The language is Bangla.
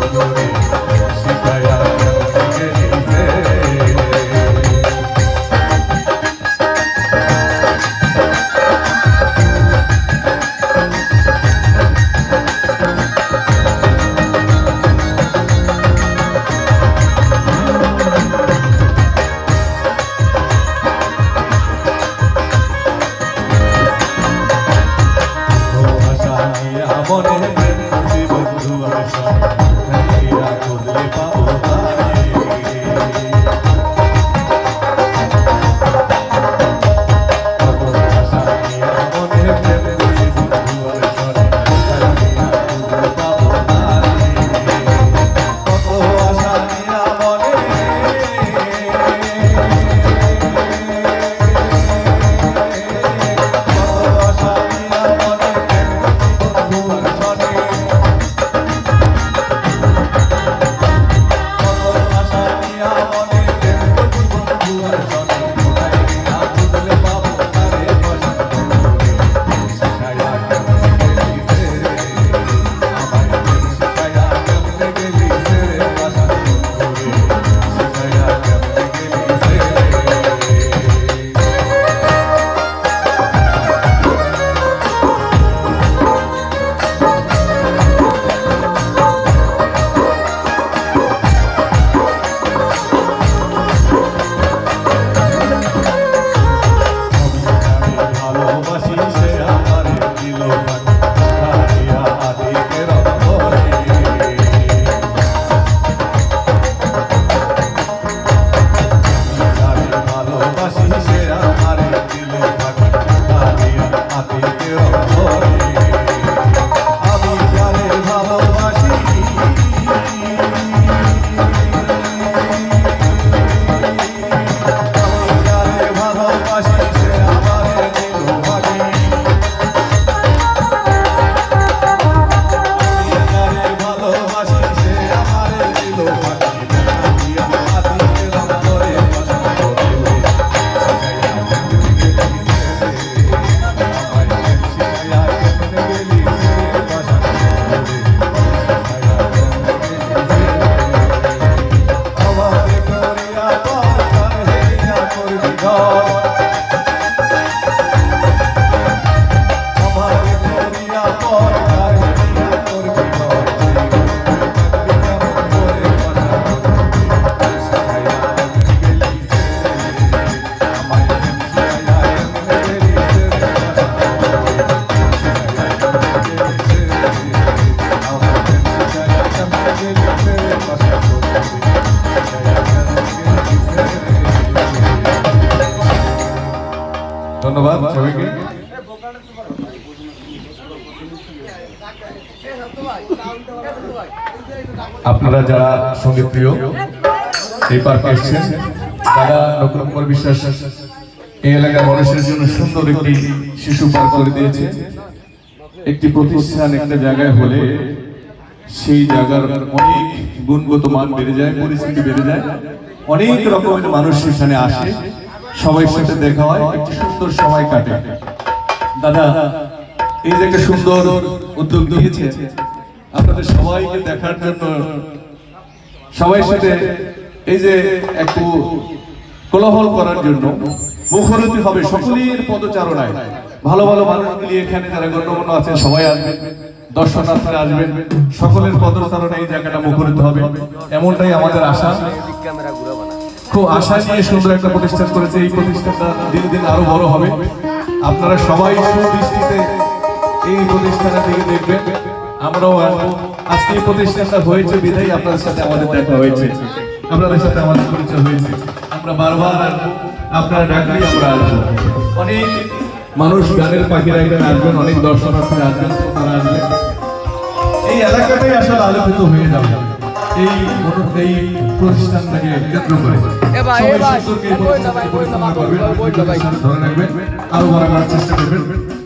শিখায়া নিয়া মনে খুশি বন্ধু আশা নিয়া রাখলে পাবো যাবে ধন্যবাদ সবাইকে। আপনারা যারা সংগীত প্রিয়, এই পার্কে এসেছেন দাদা নকুল বিশ্বাস এই এলাকার মানুষের জন্য সুন্দর একটি শিশু পার্ক করে দিয়েছে, একটি প্রতিষ্ঠান, একটা জায়গায় হলে সেই জায়গার অনেক গুণগত মান বেড়ে যায়, পরিস্থিতি বেড়ে যায়। অনেক রকমের মানুষ সেখানে আসে। সবাই সাথে দেখা হয়, একটি সুন্দর সময় কাটে। দাদা, এই যে একটা সুন্দর উদ্যোগ নিয়েছে আপনাদের সবাইকে দেখার জন্য সবাই সাথে এই যে একটু কোলাহল করার জন্য মুখরতি হবে সকলের পদচারণায়। ভালো ভালো মানুষগুলি এখানে যারা গণ্যমান্য আছেন, সবাই আসবেন দর্শনার্থীরা আসবেন, সকলের পদচারণায় এই জায়গাটা মুখরিত হবে। এমনটাই আমাদের আশা। আশা নিয়ে সুন্দর একটা প্রতিষ্ঠান করেছে। এই প্রতিষ্ঠানটা দিন দিন আরও বড় হবে। আপনারা সবাই সুদৃষ্টিতে এই প্রতিষ্ঠানের দিকে দেখবেন। আমরাও আজকে এই প্রতিষ্ঠানটা হয়েছে বিধায় আপনাদের সাথে আমাদের দেখা হয়েছে। আপনাদের সাথে আমাদের পরিচয় হয়েছে। আমরা বারবার আসব। আপনারা ডাকলেই আমরা আসব। অনেক মানুষ গানের পাখিরা এখানে আসবেন, অনেক দর্শনার্থীরা আসবেন, তারা আসবেন। এই এলাকাটাই আসলে আলোকিত হয়ে যাবে। এই এই প্রতিষ্ঠানটাকে কেন্দ্র করে। সবাই সুন্দরকে ধরে রাখবেন। আরও বড় করার চেষ্টা করবেন।